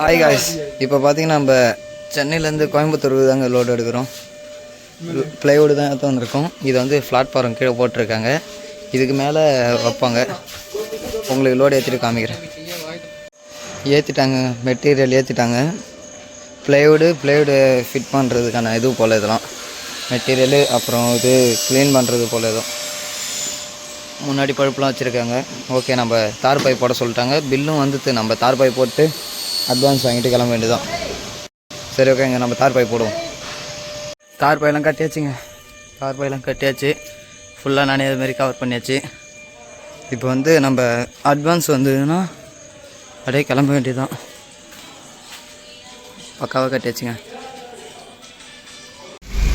Hi guys இப்போ பார்த்தீங்கன்னா நம்ம சென்னையிலேருந்து கோயம்புத்தூருக்கு தாங்க லோடு எடுக்கிறோம். ப்ளைவுட் தான் எடுத்து வந்திருக்கோம் இது வந்து பிளாட்ஃபார்ம் கீழே போட்டிருக்காங்க. இதுக்கு மேலே வைப்பாங்க. உங்களுக்கு லோடு ஏற்றிட்டு காமிக்கிறேன். ஏற்றிட்டாங்க மெட்டீரியல் ஏற்றிட்டாங்க ப்ளைவுடு ப்ளைவுடு ஃபிட் பண்ணுறதுக்கான இது போல் இதெல்லாம். மெட்டீரியலு அப்புறம் இது க்ளீன் பண்ணுறது போல் இதுவும் முன்னாடி பழுப்புலாம் வச்சுருக்காங்க. ஓகே நம்ம தார் பைப் போட சொல்லிட்டாங்க. பில்லும் வந்துட்டு நம்ம தார் பைப் போட்டு அட்வான்ஸ் வாங்கிட்டு கிளம்ப வேண்டியதான் சரி ஓகேங்க நம்ம தார் பைப் போடுவோம். தார் பாயெல்லாம் கட்டியாச்சுங்க. தார் பாயெல்லாம் கட்டியாச்சு. ஃபுல்லாக நானே இது மாதிரி கவர் பண்ணியாச்சு. இப்போ வந்து நம்ம அட்வான்ஸ் வந்ததுன்னா அப்படியே கிளம்ப வேண்டியதுதான். பக்காவாக கட்டியாச்சுங்க.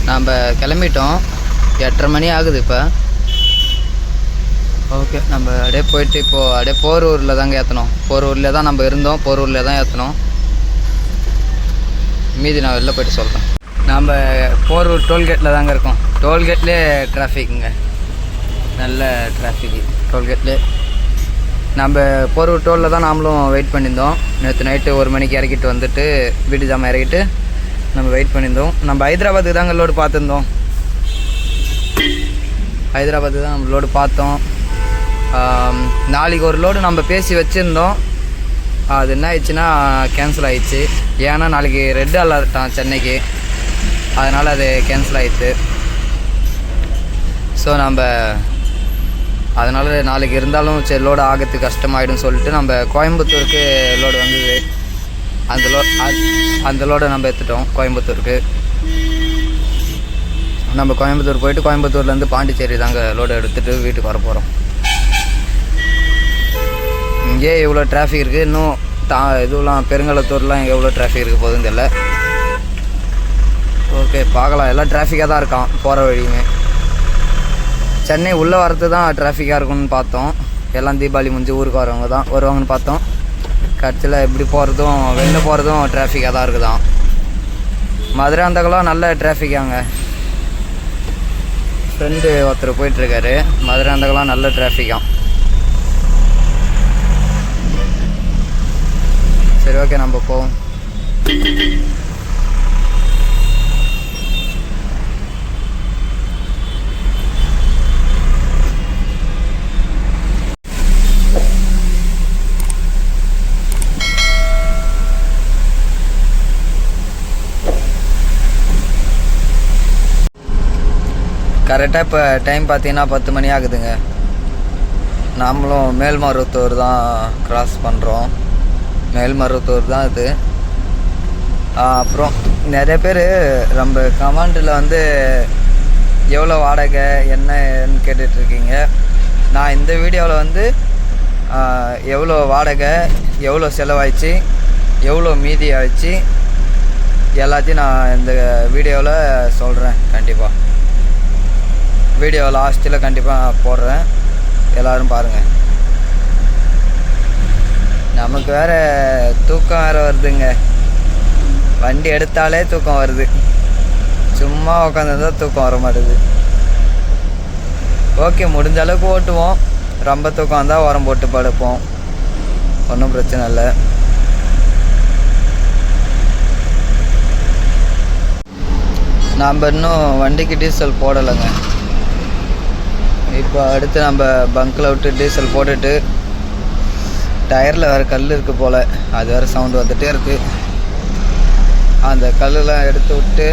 நாம் கிளம்பிட்டோம். எட்டரை மணி ஆகுது இப்போ. ஓகே நம்ம அப்படியே போயிட்டு இப்போது அப்படியே போரூரில் தாங்க ஏற்றணும் போரூரில் தான் நம்ம இருந்தோம் போரூரில் தான் ஏற்றணும் மீதி நான் வெளில போயிட்டு சொல்கிறேன் நம்ம போரூர் டோல்கேட்டில் தாங்க இருக்கோம். டோல்கேட்லேயே டிராஃபிக்குங்க நல்ல டிராஃபிக்கு டோல்கேட்லேயே நம்ம போரூர் டோலில் தான் நாமளும் வெயிட் பண்ணியிருந்தோம். நேற்று நைட்டு ஒரு மணிக்கு இறக்கிட்டு வந்துட்டு வீட்டு ஜாமான் இறக்கிட்டு நம்ம வெயிட் பண்ணியிருந்தோம். நம்ம ஹைதராபாத்துக்கு தாங்க லோடு பார்த்துருந்தோம். ஹைதராபாத்துக்கு தான் நம்ம லோடு பார்த்தோம். நாளைக்கு ஒரு லோடு நம்ம பேசி வச்சுருந்தோம். அது என்ன ஆயிடுச்சுன்னா கேன்சல் ஆயிடுச்சு. ஏன்னா நாளைக்கு ரெட் அலர்ட்டான் சென்னைக்கு. அதனால் அது கேன்சல் ஆயிடுச்சு. ஸோ நம்ம அதனால் நாளைக்கு இருந்தாலும் சரி லோடு ஆகிறது கஷ்டமாயிடும் சொல்லிட்டு நம்ம கோயம்புத்தூருக்கு லோடு வந்தது. அந்த லோ அந்த லோடை நம்ம எடுத்துட்டோம் கோயம்புத்தூருக்கு. நம்ம கோயம்புத்தூர் போயிட்டு கோயம்புத்தூர்லேருந்து பாண்டிச்சேரி தாங்க லோடு எடுத்துகிட்டு வீட்டுக்கு வர போகிறோம் ஏன் இவ்வளோ டிராஃபிக் இருக்குது இன்னும் தா இதுலாம் பெருங்கலத்தூர்லாம் எவ்வளோ டிராஃபிக் இருக்க போகுதுன்னு தெரியல. ஓகே பார்க்கலாம். எல்லாம் டிராஃபிக்காக தான் இருக்கான் போகிற வழியுமே. சென்னை உள்ளே வரது தான் டிராஃபிக்காக இருக்கும்னு பார்த்தோம். எல்லாம் தீபாவளி முடிஞ்சு ஊருக்கு வரவங்க தான் வருவாங்கன்னு பார்த்தோம். கடைசியில் எப்படி போகிறதும் வெளில போகிறதும் டிராஃபிக்காக தான் இருக்குதான். மதுரை அந்தகலாம் நல்ல டிராஃபிக்காங்க ஃப்ரெண்டு ஒருத்தர் போயிட்டுருக்காரு மதுரை அந்தகலாம் நல்ல டிராஃபிக்காம் சரி ஓகே நம்ம போவோம். கரெக்டாக இப்போ டைம் பார்த்தீங்கன்னா பத்து மணி ஆகுதுங்க. நாமளும் மேல்மருவத்தூர் தான் கிராஸ் பண்ணுறோம் மேல்மருவத்தூர் தான் அது அப்புறம் நிறைய பேர் நம்ம கமாண்டில் வந்து எவ்வளோ வாடகை என்னன்னு கேட்டுட்ருக்கீங்க. நான் இந்த வீடியோவில் வந்து எவ்வளோ வாடகை எவ்வளோ செலவாயிடுச்சு எவ்வளோ மீதி ஆயிடுச்சு எல்லாத்தையும் நான் இந்த வீடியோவில் சொல்கிறேன் கண்டிப்பாக. வீடியோ லாஸ்ட்டில் கண்டிப்பாக போடுறேன். எல்லோரும் பாருங்கள் நமக்கு வேற தூக்கம் வேற வருதுங்க. வண்டி எடுத்தாலே தூக்கம் வருது. சும்மா உட்காந்துருந்தா தூக்கம் வர மாட்டேது. ஓகே முடிஞ்ச அளவுக்கு ஓட்டுவோம். ரொம்ப தூக்கம் வந்தால் உரம் போட்டு படுப்போம். ஒன்றும் பிரச்சனை இல்லை. நாம் இன்னும் வண்டிக்கு டீசல் போடலைங்க. இப்போ அடுத்து நம்ம பங்க்கில் விட்டு டீசல் போட்டுட்டு டயரில் வேறு கல் இருக்குது போல். அது வேறு சவுண்டு வந்துகிட்டே இருக்குது அந்த கல்லெலாம் எடுத்து விட்டு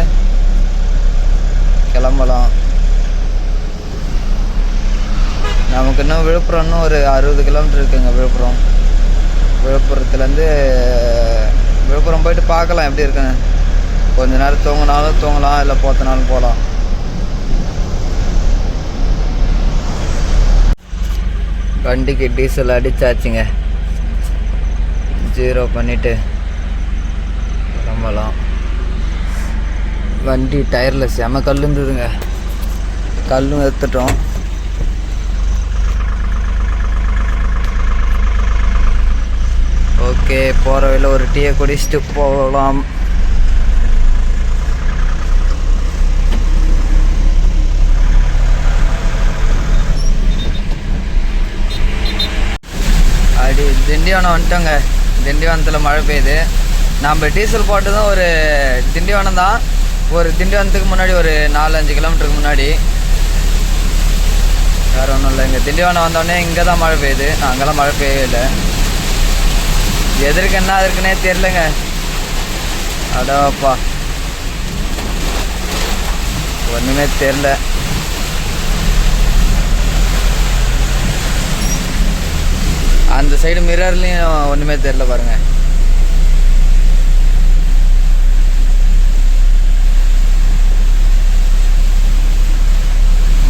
கிளம்பலாம். நமக்கு இன்னும் விழுப்புரம் இன்னும் ஒரு அறுபது கிலோமீட்டர் இருக்குங்க விழுப்புரம். விழுப்புரத்துலேருந்து விழுப்புரம் போயிட்டு பார்க்கலாம் எப்படி இருக்குன்னு. கொஞ்ச நேரம் தூங்கினாலும் தூங்கலாம் இல்லை போத்தனாலும் போகலாம். வண்டிக்கு டீசல் அடிச்சாச்சுங்க. ஜீரோ பண்ணிவிட்டு கிளம்பலாம். வண்டி டயரில் செம கல் இருந்ததுங்க கல்லும் எடுத்துட்டோம். ஓகே போகிற வழியில் ஒரு டீயை குடிச்சிட்டு போகலாம். அடி திண்டிவனம் வந்துட்டோங்க. திண்டிவனத்தில் மழை பெய்யுது. நம்ம டீசல் போட்டதும் ஒரு திண்டிவனம் தான். ஒரு திண்டிவனத்துக்கு முன்னாடி ஒரு நாலு அஞ்சு கிலோமீட்டருக்கு முன்னாடி. வேற ஒன்றும் இல்லை. இங்கே திண்டிவனம் வந்தோடனே இங்கே தான் மழை பெய்யுது. அங்கெல்லாம் மழை பெய்யவே இல்லை எதற்கு என்ன இருக்குன்னே தெரிலங்க அடப்பா. ஒன்றுமே தெரில அந்த சைடு மிரர்லேயும் ஒன்றுமே தெரில பாருங்கள்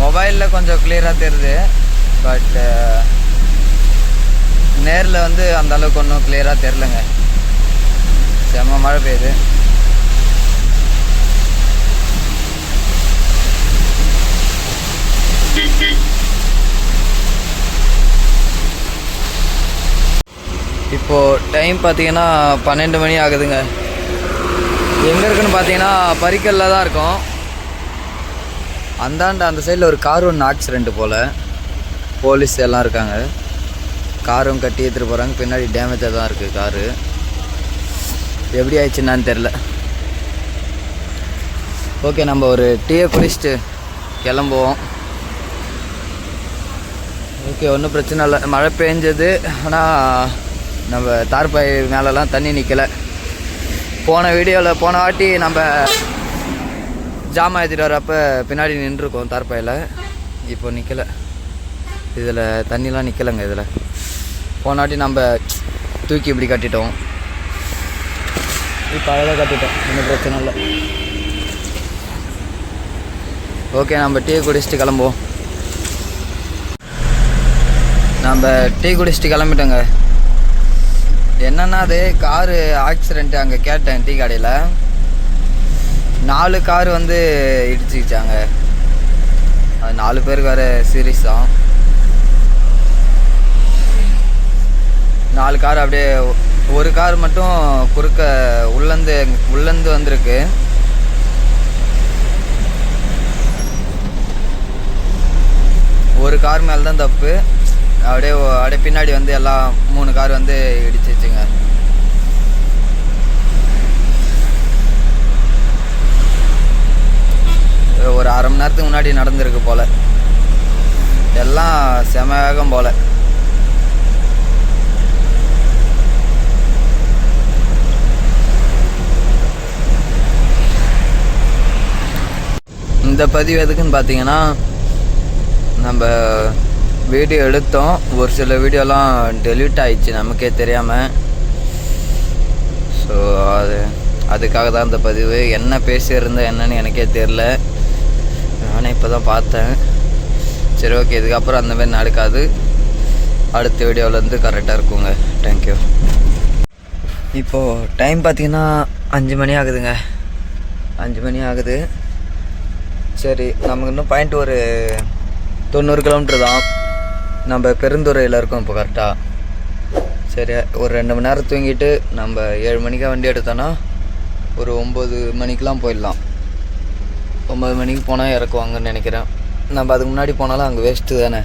மொபைலில் கொஞ்சம் கிளியராக தெரியுது. பட் uh, நேரில் வந்து அந்த அளவுக்கு ஒன்றும் கிளியராக தெரிலங்க செம்ம மழை பெய்யுது. இப்போது டைம் பார்த்தீங்கன்னா பன்னெண்டு மணி ஆகுதுங்க. எங்கே இருக்குன்னு பார்த்தீங்கன்னா பரிக்கல்ல தான் இருக்கும். அந்தாண்ட அந்த சைடில் ஒரு கார் ஒன்று ஆக்சிடெண்ட் போல். போலீஸ் எல்லாம் இருக்காங்க. காரும் கட்டி எடுத்துகிட்டு போகிறாங்க பின்னாடி டேமேஜாக தான் இருக்குது காரு எப்படி ஆயிடுச்சுன்னான்னு தெரில ஓகே நம்ம ஒரு டீயை குடிச்சிட்டு கிளம்புவோம். ஓகே ஒன்றும் பிரச்சனை இல்லை. மழை பெஞ்சது. ஆனால் நம்ம தார்பாய் மேலெலாம் தண்ணி நிற்கலை போன வீடியோவில் போன வாட்டி நம்ம ஜாமான் ஏற்றிட்டு வரப்போ பின்னாடி நின்றுருக்கோம் தார்பாயில். இப்போ நிற்கலை இதில் தண்ணிலாம் நிற்கலைங்க இதில். போன வாட்டி நம்ம தூக்கி இப்படி கட்டிட்டோம். இப்போ அழகாக கட்டிட்டோம். ஒன்றும் பிரச்சனை இல்லை. ஓகே நம்ம டீ குடிச்சிட்டு கிளம்புவோம். நம்ம டீ குடிச்சிட்டு கிளம்பிட்டோங்க. என்னன்னா அது காரு ஆக்சிடென்ட் அங்கே கேட்டேன் டீ கடையில். நாலு கார் வந்து இடிச்சுக்கிச்சாங்க. அது நாலு பேருக்கு வேறு சீரியஸ் தான் நாலு கார் அப்படியே ஒரு கார் மட்டும் குறுக்க உள்ளேந்து உள்ளேந்து வந்திருக்கு. ஒரு கார் மேலே தான் தப்பு. அப்படியே அப்படியே பின்னாடி வந்து எல்லாம் மூணு கார் வந்து இடி ஒரு அரை மணி நேரத்துக்கு முன்னாடி நடந்திருக்கு போல. எல்லாம் செம வேகம் போல. இந்த பதிவு எதுக்குன்னு பார்த்தீங்கன்னா நம்ம வீடியோ எடுத்தோம். ஒரு சில வீடியோலாம் டெலீட் ஆயிடுச்சு நமக்கே தெரியாமல் ஸோ அது அதுக்காக தான் இந்த பதிவு. என்ன பேசியிருந்தேன் என்னன்னு எனக்கே தெரில இப்போ தான் பார்த்தேன். சரி ஓகே இதுக்கப்புறம் அந்தமாரி நடக்காது. அடுத்த வீடியோவிலேருந்து கரெக்டாக இருக்குங்க. தேங்க்யூ இப்போது டைம் பார்த்தீங்கன்னா அஞ்சு மணி ஆகுதுங்க. அஞ்சு மணி ஆகுது. சரி நமக்கு இன்னும் பாயிண்ட் ஒரு தொண்ணூறு கிலோமீட்டர் தான். நம்ம பெருந்துறையில் இருக்கோம் இப்போ கரெக்டாக சரி ஒரு ரெண்டு மணி நேரம் தூங்கிட்டு நம்ம ஏழு மணிக்கா வண்டி எடுத்தோன்னா ஒரு ஒம்பது மணிக்கெலாம் போயிடலாம். ஒம்பது மணிக்கு போனால் இறக்குவாங்கன்னு நினைக்கிறேன். நம்ம அதுக்கு முன்னாடி போனாலும் அங்கே வேஸ்ட்டு தானே.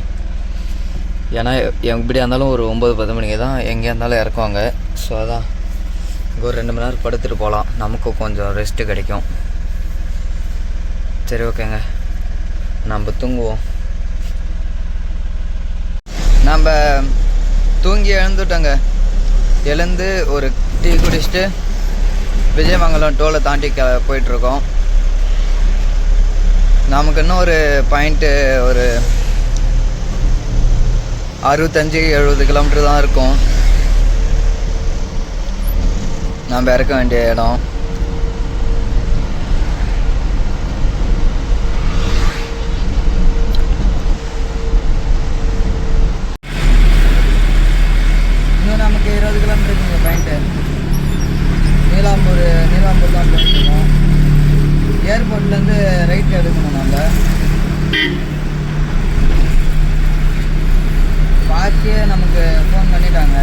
ஏன்னா எப்படியா இருந்தாலும் ஒரு ஒம்பது பத்து மணிக்கு தான் எங்கேயா இருந்தாலும் இறக்குவாங்க. ஸோ அதான். இங்கே ஒரு ரெண்டு மணி நேரம் படுத்துட்டு போகலாம் நமக்கும் கொஞ்சம் ரெஸ்ட்டு கிடைக்கும். சரி ஓகேங்க நம்ம தூங்குவோம். நம்ம தூங்கி எழுந்துட்டோங்க. எழுந்து ஒரு டீ குடிச்சிட்டு விஜயமங்கலம் டோலை தாண்டி க போயிட்டுருக்கோம் நமக்கு இன்னும் ஒரு பாயிண்ட்டு ஒரு அறுபத்தஞ்சு எழுபது கிலோமீட்டர் தான் இருக்கும். நம்ம இறக்க வேண்டிய இடம் இன்னும் நமக்கு இருபது கிலோமீட்டர் இருக்குங்க பாயிண்ட்டு நீலாம்பூர் நீலாம்பூர் தான் போயிருக்கோம் ஏர்போர்ட்லேருந்து ரைட் எடுக்கணும் நம்ம பாக்கியே நமக்கு ஃபோன் பண்ணிட்டாங்க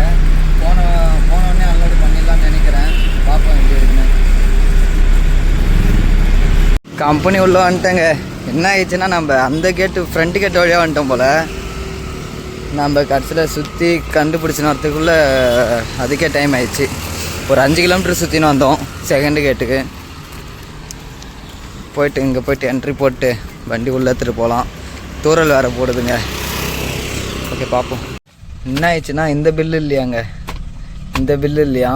போன போன உடனே அன்லோடு பண்ணிடலாம்னு நினைக்கிறேன் பார்ப்போம் எப்படி இருக்குன்னு கம்பெனி உள்ள வந்துட்டேங்க. என்ன ஆயிடுச்சுன்னா நம்ம அந்த கேட்டு ஃப்ரண்ட் கேட் வழியாக வந்துட்டோம் போல். நம்ம கடைசியில் சுற்றி கண்டுபிடிச்சி வரத்துக்குள்ளே அதுக்கே டைம் ஆயிடுச்சு. ஒரு அஞ்சு கிலோமீட்டர் சுற்றின்னு வந்தோம் செகண்ட் கேட்டுக்கு போயிட்டு இங்கே போயிட்டு என்ட்ரி போட்டு வண்டி உள்ளே எடுத்துகிட்டு போகலாம் தூரல் வேறு போடுதுங்க. ஓகே பார்ப்போம் என்ன ஆயிடுச்சுன்னா இந்த பில்லு இல்லையாங்க. இந்த பில்லு இல்லையா?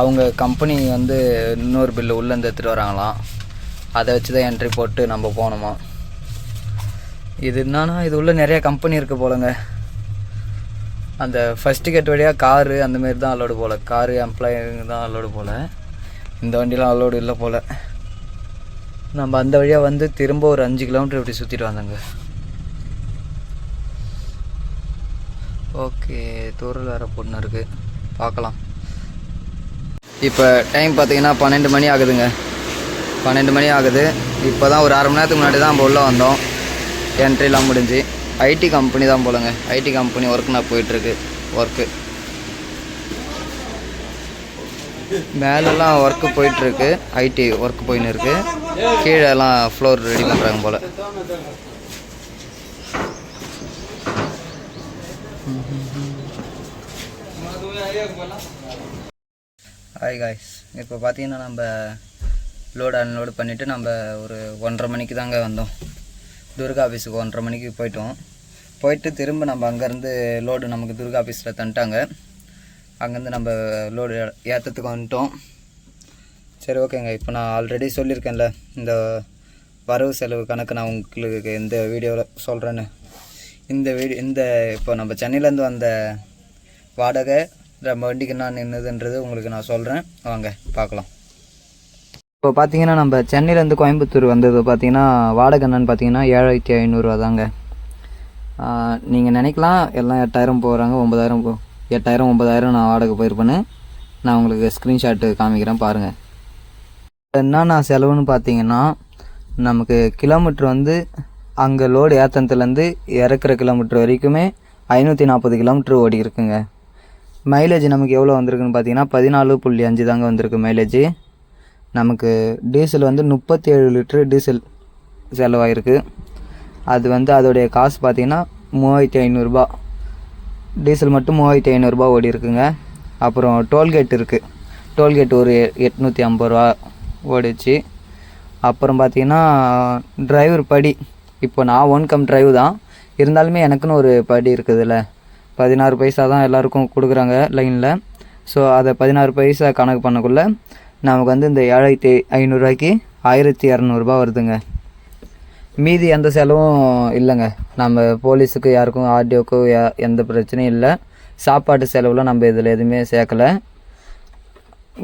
அவங்க கம்பெனி வந்து இன்னொரு பில்லு உள்ளேருந்து எடுத்துகிட்டு வராங்களாம். அதை வச்சு தான் என்ட்ரி போட்டு நம்ம போகணுமா? இது என்னன்னா இது உள்ள நிறைய கம்பெனி இருக்குது போலங்க. அந்த ஃபஸ்ட் டிக்கெட் வழியாக காரு அந்த மாரி தான் அலோடு போல். காரு எம்ப்ளாயி தான் அலோடு போல். இந்த வண்டிலாம் அலோடு இல்லை போல். நம்ம அந்த வழியாக வந்து திரும்ப ஒரு அஞ்சு கிலோமீட்டர் இப்படி சுற்றிட்டு வந்தோங்க. ஓகே தூரில் வேறு பொண்ணு இருக்குது பார்க்கலாம். இப்போ டைம் பார்த்தீங்கன்னா பன்னெண்டு மணி ஆகுதுங்க. பன்னெண்டு மணி ஆகுது. இப்போ தான் ஒரு அரை மணி நேரத்துக்கு முன்னாடி தான் நம்ம உள்ளே வந்தோம். என்ட்ரிலாம் முடிஞ்சு. ஐடி கம்பெனி தான் போலங்க. ஐடி கம்பெனி ஒர்க் நான் போயிட்டுருக்கு. ஒர்க்கு மேலெல்லாம் ஒர்க்கு போயிட்டுருக்கு. ஐடி ஒர்க் போயின்னு இருக்குது கீழே எல்லாம் ஃப்ளோர் ரெடி பண்ணுறாங்க போல் ஹாய் காய்ஸ் இப்போ பார்த்தீங்கன்னா நம்ம லோடு அன்லோடு பண்ணிவிட்டு நம்ம ஒரு ஒன்றரை மணிக்கு தாங்க வந்தோம். துர்கா ஆஃபீஸுக்கு ஒன்றரை மணிக்கு போயிட்டோம். போயிட்டு திரும்ப நம்ம அங்கேருந்து லோடு நமக்கு துர்கா ஆஃபீஸில் தந்துட்டாங்க. அங்கேருந்து நம்ம லோடு ஏற்றத்துக்கு வந்துட்டோம். சரி ஓகேங்க. இப்போ நான் ஆல்ரெடி சொல்லியிருக்கேன்ல இந்த வரவு செலவு கணக்கு நான் உங்களுக்கு இந்த வீடியோவில் சொல்கிறேன்னு இந்த வீடியோ இந்த இப்போ நம்ம சென்னையிலேருந்து வந்த வாடகை நம்ம வண்டிக்கு என்ன நின்றுதுன்றது உங்களுக்கு நான் சொல்கிறேன் வாங்க பார்க்கலாம். இப்போ பார்த்தீங்கன்னா நம்ம சென்னையிலேருந்து கோயம்புத்தூர் வந்தது பார்த்தீங்கன்னா வாடகை என்னன்னு பார்த்தீங்கன்னா ஏழாயிரத்தி ஐநூறுரூவா தாங்க. நீங்கள் நினைக்கலாம் எல்லாம் எட்டாயிரம் போகிறாங்க ஒம்பதாயிரம் போ எட்டாயிரம் ஒம்பதாயிரம் நான் வாடகை போயிருப்பேன்னு. நான் உங்களுக்கு ஸ்க்ரீன்ஷாட்டு காமிக்கிறேன் பாருங்கள் என்னென்ன செலவுன்னு பார்த்தீங்கன்னா நமக்கு கிலோமீட்ரு வந்து அங்கே லோடு ஏத்தனத்துலேருந்து இறக்குற கிலோமீட்டர் வரைக்குமே ஐநூற்றி நாற்பது கிலோமீட்ரு ஓடி இருக்குங்க. மைலேஜ் நமக்கு எவ்வளோ வந்திருக்குன்னு பார்த்தீங்கன்னா பதினாலு புள்ளி அஞ்சு தாங்க வந்திருக்கு மைலேஜ் நமக்கு டீசல் வந்து முப்பத்தி ஏழு லிட்ரு டீசல் செலவாயிருக்கு. அது வந்து அதோடைய காசு பார்த்தீங்கன்னா மூவாயிரத்தி ஐநூறுரூபா டீசல் மட்டும் மூவாயிரத்தி ஐநூறுரூபா ஓடி இருக்குங்க. அப்புறம் டோல்கேட் இருக்குது டோல்கேட் ஒரு எட்நூற்றி ஐம்பது ரூபா ஓடிச்சு. அப்புறம் பார்த்தீங்கன்னா டிரைவர் படி. இப்போ நான் ஒன் கம் டிரைவ் தான். இருந்தாலுமே எனக்குன்னு ஒரு படி இருக்குதுல்ல. பதினாறு பைசா தான் எல்லாருக்கும் கொடுக்குறாங்க லைனில் ஸோ அதை பதினாறு பைசா கணக்கு பண்ணக்குள்ள நமக்கு வந்து இந்த ஏழாயிரத்தி ஐநூறுரூவாய்க்கு ஆயிரத்தி இரநூறுபா வருதுங்க. மீதி எந்த செலவும் இல்லைங்க. நம்ம போலீஸுக்கு யாருக்கும் ஆர்டிஓக்கு எந்த பிரச்சனையும் இல்லை. சாப்பாட்டு செலவில் நம்ம இதில் எதுவுமே சேர்க்கலை.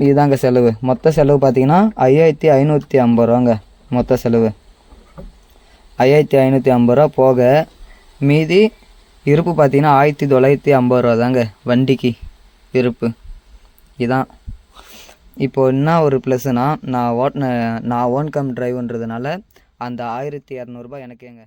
இதுதாங்க செலவு. மொத்த செலவு பார்த்தீங்கன்னா ஐயாயிரத்தி ஐநூற்றி ஐம்பது ரூபாங்க மொத்த செலவு. ஐயாயிரத்தி ஐநூற்றி ஐம்பது ரூபா போக மீதி இருப்பு பார்த்தீங்கன்னா ஆயிரத்தி தொள்ளாயிரத்தி ஐம்பது ரூபா தாங்க வண்டிக்கு இருப்பு. இதான். இப்போ என்ன ஒரு ப்ளஸ்ஸுனா நான் ஓட்டின நான் ஓன் கம் டிரைவ்ன்றதுனால அந்த ஆயிரத்தி இரநூறுபா எனக்கேங்க.